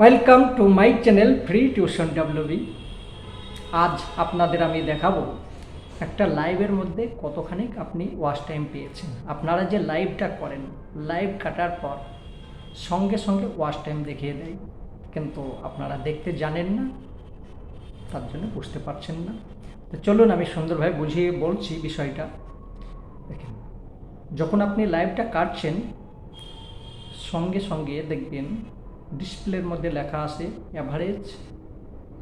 Welcome to my channel free tuition W B আজ আপনাদের আমি দেখাবো একটা লাইভের মধ্যে কতখানি আপনি ওয়াচ টাইম পেয়েছেন। আপনারা যে লাইভটা করেন লাইভ কাটার পর সঙ্গে সঙ্গে ওয়াচ টাইম দেখিয়ে দেয়। কিন্তু আপনারা দেখতে জানেন না, তার জন্য বুঝতে পারছেন না। তো চলুন আমি সুন্দরভাবে বুঝিয়ে বলছি বিষয়টা। দেখেন, যখন আপনি লাইভটা কাটছেন, সঙ্গে সঙ্গে দেখবেন ডিসপ্লের মধ্যে লেখা আছে অ্যাভারেজ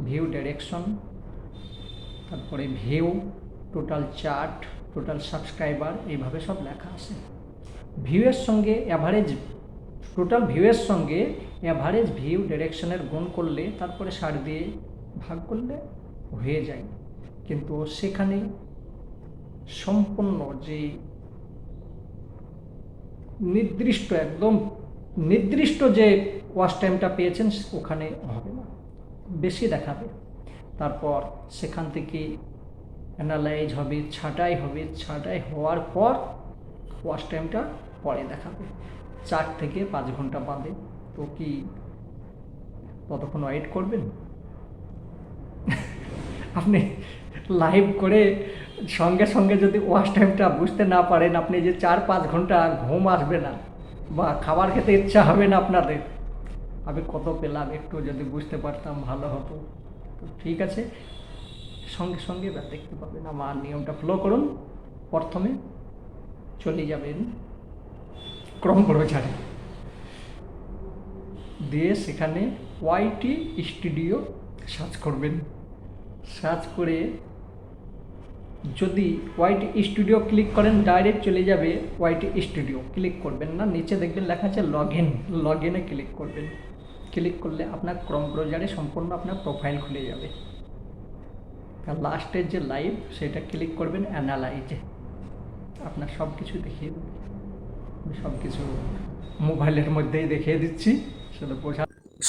ভিউ ডাইরেকশন তারপরে view total chart total subscriber এইভাবে সব লেখা আছে। ভিউয়ের সঙ্গে অ্যাভারেজ টোটাল ভিউয়ের সঙ্গে অ্যাভারেজ ভিউ ডাইরেকশনের গুণ করলে তারপরে সার দিয়ে ভাগ করলে হয়ে যায়। কিন্তু সেখানে সম্পূর্ণ যে নির্দিষ্ট একদম নির্দিষ্ট যে ওয়াচ টাইমটা পেয়েছেন ওখানে হবে না। বেশি দেখাবে। তারপর সেখান থেকে অ্যানালাইজ হবে, ছাঁটাই হবে, ছাঁটাই হওয়ার পর ওয়াচ টাইমটা পরে দেখাবে। চার থেকে পাঁচ ঘণ্টা বাদে। তো কি ততক্ষণ ওয়েট করবেন? আপনি লাইভ করে সঙ্গে সঙ্গে যদি ওয়াচ টাইমটা বুঝতে না পারেন, আপনি যে চার পাঁচ ঘণ্টা ঘুম আসবে না। বা খাবার খেতে ইচ্ছা হবে না আপনাদের। আমি কত পেলাম, একটু যদি বুঝতে পারতাম ভালো হতো। তো ঠিক আছে, সঙ্গে সঙ্গে দেখতে পাবেন আমার নিয়মটা ফলো করুন। প্রথমে চলে যাবেন ক্রম ব্রোজারে দিয়ে সেখানে ওয়াইটি স্টুডিও সার্চ করবেন। সার্চ করে যদি ওয়াইটি স্টুডিও ক্লিক করেন ডাইরেক্ট চলে যাবে ওয়াইটি স্টুডিও ক্লিক করবেন না, নিচে দেখবেন লেখা আছে লগ ইন লগ ইনে ক্লিক করবেন। ক্লিক করলে আপনার ক্রম ব্রাউজারে সম্পূর্ণ আপনার প্রোফাইল খুলে যাবে। লাস্টের যে লাইভ সেটা ক্লিক করবেন অ্যানালাইজে আপনার সব কিছু দেখিয়ে দেবে। সব কিছু মোবাইলের মধ্যেই দেখিয়ে দিচ্ছি। সেটা বোঝা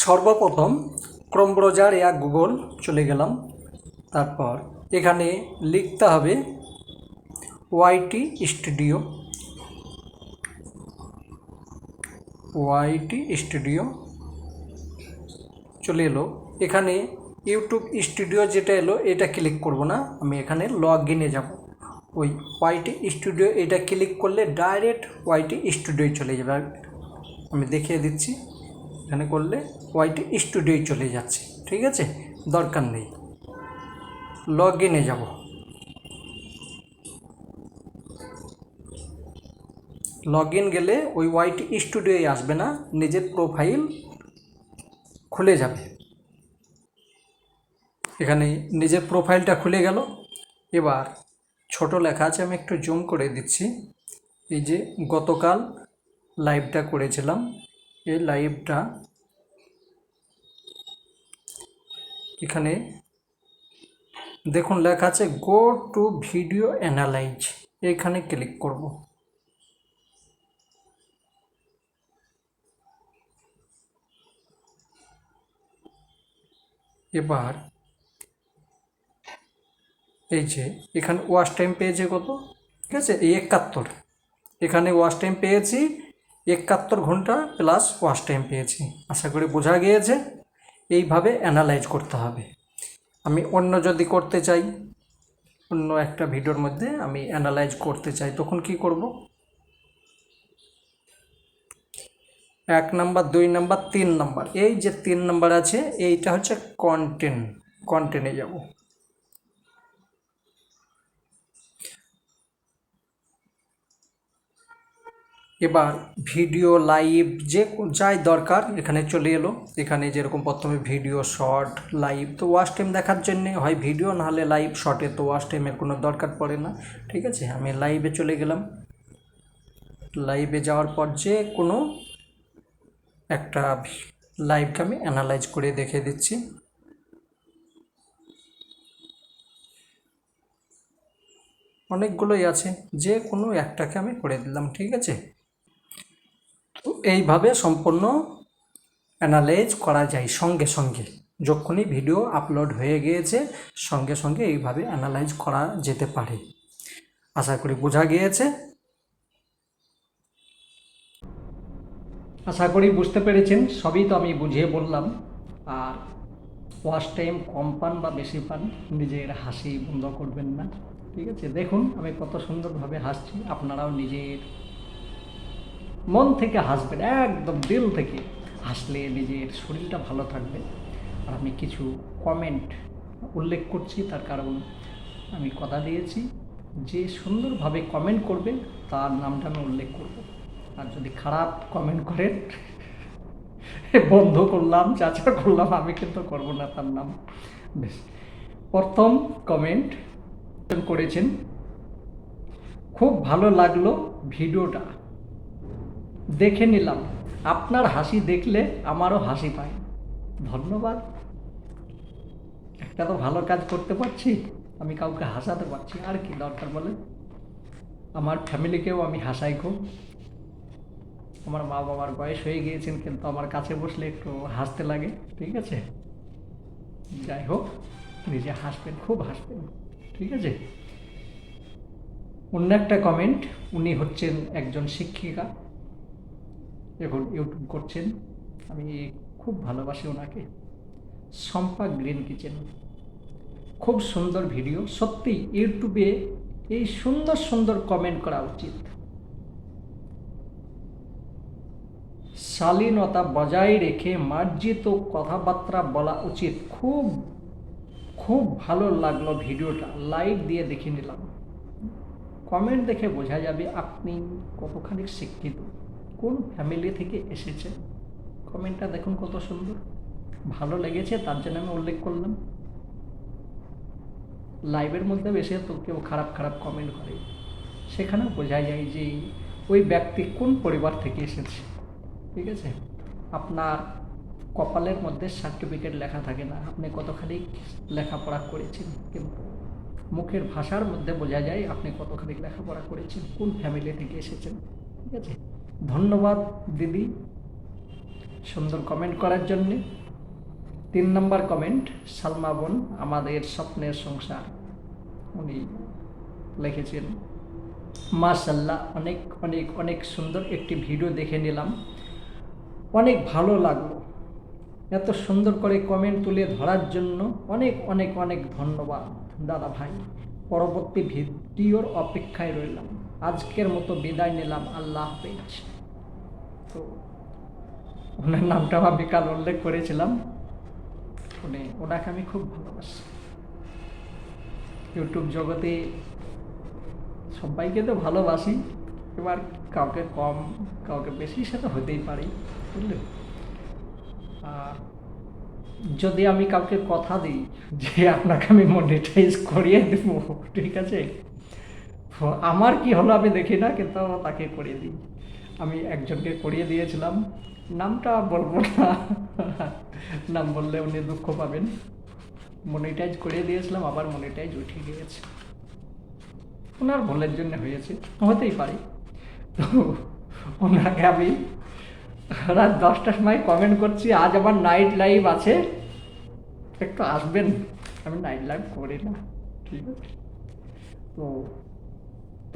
সর্বপ্রথম ক্রোম ব্রাউজার ইয়া গুগল চলে গেলাম। তারপর এখানে লিখতে হবে ওয়াইটি স্টুডিও ওয়াইটি স্টুডিও চলে এলো। এখানে ইউটিউব স্টুডিও যেটা এলো, এটা ক্লিক করব না। আমি এখানে লগ ইনে যাব। ওই ওয়াইটি স্টুডিও এটা ক্লিক করলে ডাইরেক্ট ওয়াইটি স্টুডিও চলে যাবে। আমি দেখিয়ে দিচ্ছি। এখানে করলে ওয়াইটি স্টুডিও চলে যাচ্ছে। ঠিক আছে? দরকার নেই। লগ ইনে যাব। লগ ইন গেলে ওই ওয়াইটি স্টুডিওয়ে আসবে না, নিজের প্রোফাইল খুলে যাবে। এখানে নিজের প্রোফাইলটা খুলে গেল। এবার ছোট লেখা আছে, আমি একটু জুম করে দিচ্ছি। এই যে গতকাল লাইভটা করেছিলাম। এই লাইভটা এখানে দেখুন, লেখা আছে গো টু ভিডিও অ্যানালাইজ এখানে ক্লিক করব। এবার, এই যে, এখানে ওয়াশ টাইম পেয়েছে কত? ঠিক আছে, এই একাত্তর। এখানে ওয়াশ টাইম পেয়েছি, একাত্তর ঘণ্টা প্লাস ওয়াশ টাইম পেয়েছি। আশা করি বোঝা গিয়েছে। এইভাবে অ্যানালাইজ করতে হবে। আমি অন্য যদি করতে চাই, অন্য একটা ভিডিওর মধ্যে আমি অ্যানালাইজ করতে চাই, তখন কি করব? এক নাম্বার, দুই নাম্বার, তিন নাম্বার। এই যে তিন নাম্বার আছে, এইটা হচ্ছে কন্টেন্ট কন্টেন্টে যাব। এবার ভিডিও লাইভ যে যাই দরকার, এখানে চলে এলো। এখানে যেরকম প্রথমে ভিডিও শর্ট, লাইভ, তো ওয়াশ টাইম দেখার জন্যে হয় ভিডিও, নাহলে লাইভ শর্টে তো ওয়াশ টাইমের কোনো দরকার পড়ে না। ঠিক আছে? আমি লাইভে চলে গেলাম। লাইভে যাওয়ার পর যে কোনো একটা লাইভকে আমি অ্যানালাইজ করে দেখে দিচ্ছি। অনেকগুলোই আছে, যে কোনো একটাকে আমি করে দিলাম। ঠিক আছে? এইভাবে সম্পূর্ণ অ্যানালাইজ করা যায় সঙ্গে সঙ্গে। যখনই ভিডিও আপলোড হয়ে গিয়েছে, সঙ্গে সঙ্গে এইভাবে অ্যানালাইজ করা যেতে পারে। আশা করি বোঝা গিয়েছে। আশা করি বুঝতে পেরেছেন, সবই তো আমি বুঝিয়ে বললাম। আর ওয়াশ টাইম কম পান বা বেশি পান, নিজের হাসি বন্ধ করবেন না। ঠিক আছে? দেখুন, আমি কত সুন্দরভাবে হাসছি, আপনারাও নিজের মন থেকে হাসবেন, একদম দিল থেকে। হাসলে নিজের শরীরটা ভালো থাকবে। আর আমি কিছু কমেন্ট উল্লেখ করছি, তার কারণ আমি কথা দিয়েছি। যে সুন্দরভাবে কমেন্ট করবে তার নামটা আমি উল্লেখ করব। আর যদি খারাপ কমেন্ট করেন, বন্ধ করলাম, চাচা করলাম, আমি কিন্তু করব না তার নাম। বেশ। প্রথম কমেন্ট করেছেন, খুব ভালো লাগল ভিডিওটা। দেখে নিলাম। আপনার হাসি দেখলে আমারও হাসি পায়। ধন্যবাদ। একটা তো ভালো কাজ করতে পারছি, আমি কাউকে হাসাতে পারছি আর কি দরকার বলে আমার ফ্যামিলিকেও আমি হাসাই খুব। আমার মা বাবার বয়স হয়ে গিয়েছেন, কিন্তু আমার কাছে বসলে একটু হাসতে লাগে, ঠিক আছে? যাই হোক নিজে হাসবেন, খুব হাসবেন, ঠিক আছে? অন্য একটা কমেন্ট উনি হচ্ছেন একজন শিক্ষিকা। এখন ইউটিউব করছেন। আমি খুব ভালোবাসি ওনাকে। Shampa green kitchen. খুব সুন্দর ভিডিও। সত্যি ইউটিউবে এই সুন্দর সুন্দর কমেন্ট করা উচিত। শালীনতা বজায় রেখে মার্জিত কথাবার্তা বলা উচিত। খুব খুব ভালো লাগল ভিডিওটা। লাইভ দিয়ে দেখে নিলাম। কমেন্ট দেখে বোঝা যাবে আপনি কতখানি শিক্ষিত। কোন ফ্যামিলি থেকে এসেছে? কমেন্টটা দেখুন কত সুন্দর। ভালো লেগেছে, তার জন্য আমি উল্লেখ করলাম। লাইভের মধ্যে এসে তো কেউ খারাপ খারাপ কমেন্ট করে। সেখানেও বোঝা যায় যে ওই ব্যক্তি কোন পরিবার থেকে এসেছে। ঠিক আছে? আপনার কপালের মধ্যে সার্টিফিকেট লেখা থাকে না। আপনি কতখানি লেখাপড়া করেছেন? কিন্তু মুখের ভাষার মধ্যে বোঝা যায় আপনি কতখানি লেখাপড়া করেছেন, কোন ফ্যামিলি থেকে এসেছেন? ঠিক আছে? ধন্যবাদ দিদি সুন্দর কমেন্ট করার জন্যে। তিন নম্বর কমেন্ট সালমা বোন, আমাদের স্বপ্নের সংসার। উনি লিখেছেন মাশাল্লাহ অনেক অনেক অনেক সুন্দর একটি ভিডিও দেখে নিলাম। অনেক ভালো লাগল। এত সুন্দর করে কমেন্ট তুলে ধরার জন্য অনেক অনেক অনেক ধন্যবাদ। দাদা ভাই, পরবর্তী ভিডিওর অপেক্ষায় রইলাম। আজকের মতো বিদায় নিলাম, আল্লাহ হাফেজ। তো ওনার নামটাও আমি কাল উল্লেখ করেছিলাম। উনি, ওনাকে আমি খুব ভালোবাসি। ইউটিউব জগতে সবাইকে তো ভালোবাসি, এবার কাউকে কম, কাউকে বেশি সেটা হতেই পারি বুঝলে আর যদি আমি কাউকে কথা দিই, যে আপনাকে আমি মনিটাইজ করিয়ে দেবো, ঠিক আছে? আমার কি হলো আমি দেখি না, কিন্তু তাকে করিয়ে দিই। আমি একজনকে করিয়ে দিয়েছিলাম। নামটা বলব না। নাম বললে উনি দুঃখ পাবেন। মনিটাইজ করিয়ে দিয়েছিলাম, আবার মনিটাইজ উঠে গিয়েছে ওনার ভুলের জন্য হয়েছে। হতেই পারে। তো ওনাকে আমি রাত দশটার সময় কমেন্ট করছি, আজ আমার নাইট লাইভ আছে। একটু আসবেন। আমি নাইট লাইভ করি না। ঠিক আছে? তো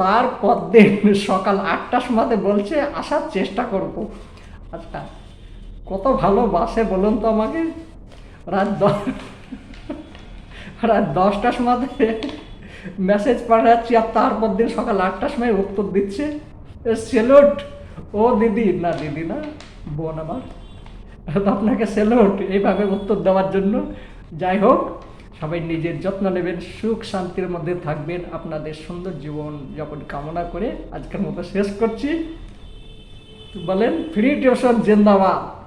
তারপর দিন সকাল আটটার সময় বলছে, আসার চেষ্টা করব। আচ্ছা কত ভালো বাসে বলুন তো আমাকে। রাত দশ, রাত দশটার সময় মেসেজ পাঠাচ্ছি আর তারপর দিন সকাল আটটার সময় উত্তর দিচ্ছে সেলুট ও দিদি। না দিদি না, বোন আমার। আপনাকে সেলুট এইভাবে উত্তর দেওয়ার জন্য। যাই হোক সবাই নিজের যত্ন নেবেন, সুখ শান্তির মধ্যে থাকবেন, আপনাদের সুন্দর জীবন যাপন কামনা করে আজকের মতো শেষ করছি। বলেন, ফ্রি টিউশন জিন্দাবাদ।